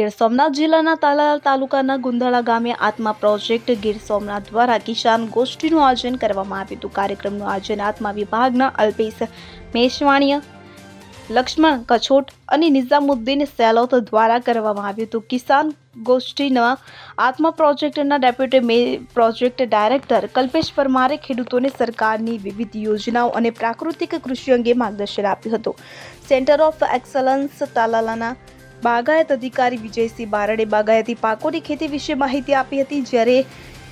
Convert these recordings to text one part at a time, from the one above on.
ગીર સોમનાથ જિલ્લાના તાલાલ તાલુકાના ગુંદાળા ગામે આત્મા પ્રોજેક્ટ ગીર સોમનાથ દ્વારા કિસાન ગોષ્ઠીનું આયોજન કરવામાં આવ્યું હતું. કાર્યક્રમનું આયોજન આત્મા વિભાગના અલ્પેશ મેશવાણીય, લક્ષ્મણ કછોટ અને નિઝામુદ્દીન સેલોત દ્વારા કરવામાં આવ્યું હતું. કિસાન ગોષ્ઠીના આત્મા પ્રોજેક્ટના ડેપ્યુટી મે, પ્રોજેક્ટ ડાયરેક્ટર કલ્પેશ પરમારે ખેડૂતોને સરકારની વિવિધ યોજનાઓ અને પ્રાકૃતિક કૃષિ અંગે માર્ગદર્શન આપ્યું હતું. સેન્ટર ઓફ એક્સલન્સ તાલાલાના બાગાયત અધિકારી વિજયસિંહ બારડે બાગાયતી પાકોની ખેતી વિશે માહિતી આપી હતી જ્યારે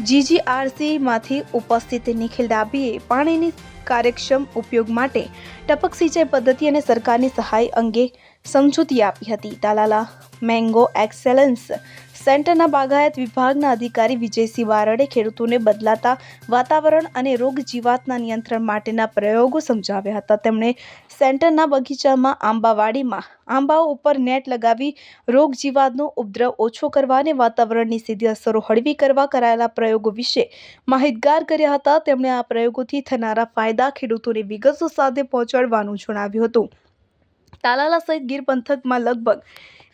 જીજીઆરસીમાંથી ઉપસ્થિત નિખિલ ડાબીએ પાણીની કાર્યક્ષમ ઉપયોગ માટે ટપક સિંચાઈ પદ્ધતિ અને સરકારની સહાય અંગે સમજૂતી આપી હતી. તાલાલા મેંગો એક્સેલન્સ સેન્ટરના બાગાયત વિભાગના અધિકારી વિજયસિંહ બારડે ખેડૂતોને બદલાતા વાતાવરણ અને રોગ જીવાતના નિયંત્રણ માટેના પ્રયોગો સમજાવ્યા હતા. તેમણે સેન્ટરના બગીચામાં આંબાવાડીમાં આંબાઓ ઉપર નેટ લગાવી રોગ જીવાતનો ઉપદ્રવ ઓછો કરવા અને વાતાવરણની સીધી અસરો હળવી કરવા કરાયેલા પ્રયોગો વિશે માહિતગાર કર્યા હતા. તેમણે આ પ્રયોગોથી થનારા ફાયદા ખેડૂતોની વિગતો સાથે પહોંચાડવાનું જણાવ્યું હતું. તાલાલા સહિત ગીર પંથકમાં લગભગ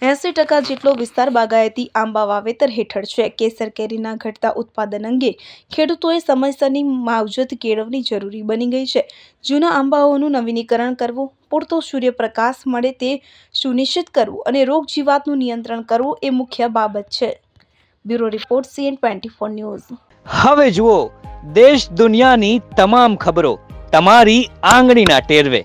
એંસી ટકા જેટલો વિસ્તાર બાગાયતી આંબા વાવેતર હેઠળ છે. કેસર કેરીના ઘટતા ઉત્પાદન અંગે ખેડૂતોએ સમયસરની માવજત કેળવણી જરૂરી બની ગઈ છે. જૂના આંબાઓનું નવીનીકરણ કરવું, પૂરતો સૂર્યપ્રકાશ મળે તે સુનિશ્ચિત કરવું અને રોગ જીવાતનું નિયંત્રણ કરવું એ મુખ્ય બાબત છે. Bureau report, CN twenty four news. હવે જુઓ, દેશ દુનિયાની તમામ ખબરો તમારી આંગળીના ટેરવે.